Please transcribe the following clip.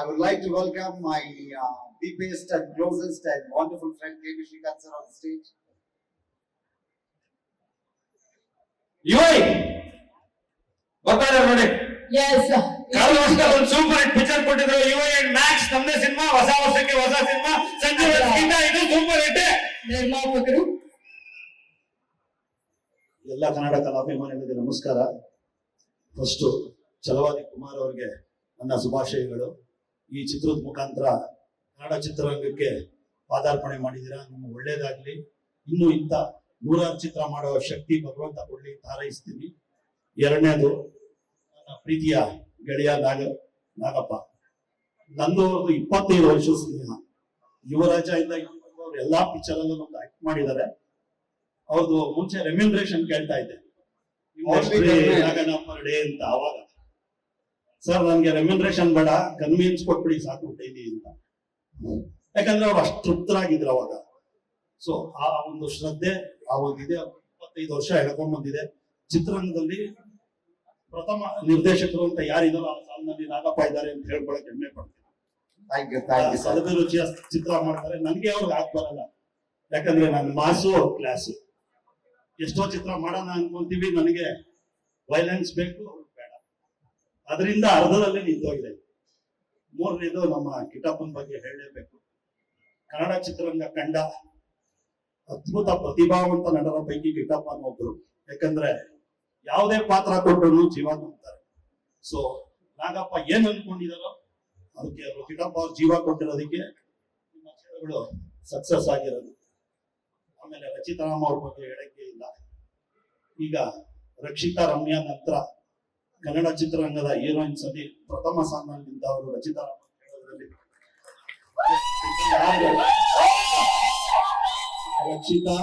I would like to welcome my uh, deepest and closest and wonderful friend K. Shrikant sir on the stage. ಯುವೈ ಬರ್ತಾರೆ ನೋಡಿ Yes. ಕಳೆದ ವರ್ಷ ಒಂದು super hit picture ಕೊಟ್ಟಿದ್ರು. UI and Max ನಮ್ದೇ cinema ಹೊಸ ವರ್ಷಕ್ಕೆ ಹೊಸ ಸಿನಿಮಾ. ಸಂಜೆ ಹೊತ್ತಿಗಿಂತ ಇದು ಸೂಪರ್ ಹಿಟ್ ನಿರ್ಮಾಪಕರು ಎಲ್ಲ ಕನ್ನಡ ಕಲಾಭಿಮಾನಿಗಳಿಗೆ ನಮಸ್ಕಾರ. ಫಸ್ಟು ಛಲವಾದಿ ಕುಮಾರ್ ಅವರಿಗೆ ನನ್ನ ಶುಭಾಶಯಗಳು. ಈ ಚಿತ್ರದ ಮುಖಾಂತರ ಕನ್ನಡ ಚಿತ್ರರಂಗಕ್ಕೆ ಪಾದಾರ್ಪಣೆ ಮಾಡಿದ್ದೀರಾ? ನಿಮ್ಗೆ ಒಳ್ಳೇದಾಗ್ಲಿ. ಇನ್ನು ಇಂಥ ನೂರಾರು ಚಿತ್ರ ಮಾಡುವ ಶಕ್ತಿ ಭಗವಂತ ಕೊಡ್ಲಿ ಹಾರೈಸ್ತೀನಿ. ಎರಡನೇದು ನನ್ನ ಪ್ರೀತಿಯ ಗೆಳೆಯ ನಾಗ ನಾಗಪ್ಪ. ನಂದು ಒಂದು ಇಪ್ಪತ್ತೈದು ವರ್ಷ ಸ್ನೇಹ. ಯುವರಾಜ ಇಂದ ಅವ್ರು ಎಲ್ಲಾ ಪಿಕ್ಚರ್ ಅಲ್ಲೂ ನಮ್ದು ಆಕ್ಟ್ ಮಾಡಿದ್ದಾರೆ. ಅವ್ರದ್ದು ಮುಂಚೆ ರೆಮ್ಯುನರೇಷನ್ ಕೇಳ್ತಾ ಇದ್ದೆ. ಪರ್ ಡೇ ಅಂತ ಅವಾಗ ಸರ್ ನನಗೆ ರೆಮ್ಯುನರೇಷನ್ ಬೇಡ ಕನ್ವೀನ್ಸ್ ಕೊಟ್ಬಿಡಿ ಸಾಕು ಡೈಲಿ ಅಂತ. ಯಾಕಂದ್ರೆ ಅವ್ರು ಅಷ್ಟು ತೃಪ್ತರಾಗಿದ್ರು ಅವಾಗ. ಸೊ ಆ ಒಂದು ಶ್ರದ್ಧೆ ಆ ಒಂದು ಇದೆ ಇಪ್ಪತ್ತೈದು ವರ್ಷ ಎಳ್ಕೊಂಡ್ ಬಂದಿದೆ. ಚಿತ್ರರಂಗದಲ್ಲಿ ಪ್ರಥಮ ನಿರ್ದೇಶಕರು ಅಂತ ಯಾರಿದಾರೋ ಆ ಸಾಲಿನಲ್ಲಿ ನಾಗಪ್ಪ ಇದ್ದಾರೆ ಅಂತ ಹೇಳ್ಕೊಳಕ್ ಹೆಮ್ಮೆ ಪಡ್ತೀನಿ. ಸಲಭೆ ರುಚಿಯ ಚಿತ್ರ ಮಾಡ್ತಾರೆ. ನನಗೆ ಅವ್ರಿಗೆ ಆಗ್ ಬರಲ್ಲ. ಯಾಕಂದ್ರೆ ನಾನು ಮಾಸು ಕ್ಲಾಸು ಎಷ್ಟೋ ಚಿತ್ರ ಮಾಡೋಣ ಅನ್ಕೊಂತೀವಿ ನನಗೆ ವೈಲೆನ್ಸ್ ಬೇಕು. ಅದರಿಂದ ಅರ್ಧದಲ್ಲೇ ನಿಂತೋಗಿದೆ. ಮೂರನೇದು ನಮ್ಮ ಕಿಟಪ್ಪನ ಬಗ್ಗೆ ಹೇಳಲೇಬೇಕು. ಕನ್ನಡ ಚಿತ್ರರಂಗ ಕಂಡ ಅದ್ಭುತ ಪ್ರತಿಭಾವಂತ ನಟರ ಪೈಕಿ ಕಿಟ್ಟಪ್ಪನ ಒಬ್ರು ಯಾಕಂದ್ರೆ ಯಾವುದೇ ಪಾತ್ರ ಕೊಟ್ಟರು ಜೀವ ತುಂಬ್ತಾರೆ ಸೊ ನಾಗಪ್ಪ ಏನ್ ಅನ್ಕೊಂಡಿದಾರೋ ಅದಕ್ಕೆ ಅವರು ಕಿಟ್ಟಪ್ಪ ಅವ್ರು ಜೀವ ಕೊಟ್ಟಿರೋದಕ್ಕೆ ನಿಮ್ಮ ಚಿತ್ರಗಳು ಸಕ್ಸಸ್ ಆಗಿರೋದು. ಆಮೇಲೆ ರಚಿತಾರಾಮ್ ಅವ್ರ ಬಗ್ಗೆ ಹೇಳಕ್ಕೆ ಇಲ್ಲ. ಈಗ ರಕ್ಷಿತಾ ರಮ್ಯಾ ನಂತರ ಕನ್ನಡ ಚಿತ್ರರಂಗದ ಹೀರೋಯಿನ್ಸ್ ಅಲ್ಲಿ ಪ್ರಥಮ ಸ್ಥಾನದಲ್ಲಿ ಅವರು ರಚಿತಾ? ರಕ್ಷಿತಾ